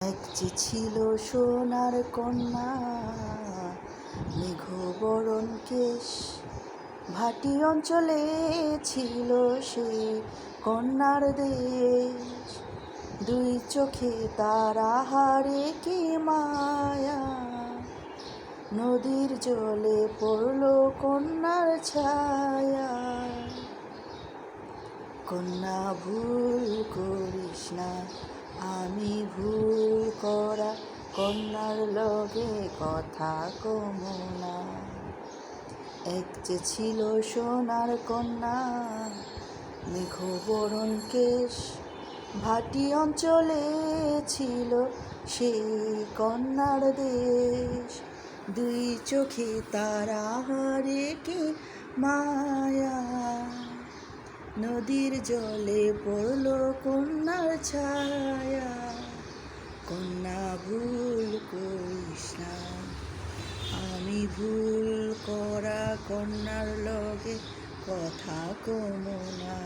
এক যে ছিল সোনার কন্যা, মেঘবরণ কেশ। ভাটি অঞ্চলে ছিল সে কন্যার দেশ। দুই চোখে তার আহারে কি মায়া। নদীর জলে পড়ল কন্যার ছায়া। কন্যা, ভুল করিস না আমি ভুল করা কন্যার লগে কথা কমনা এক যে ছিল সোনার কন্যা, মেঘবরণ কেশ ভাটি অঞ্চলে ছিল সেই কন্যার দেশ। দুই চোখে তারা হারে কি মায়া, নদীর জলে পড়ল কন্যার ছায়া কন্যা ভুল করিস না। আমি ভুল করা কন্যার লগে কথা কমনা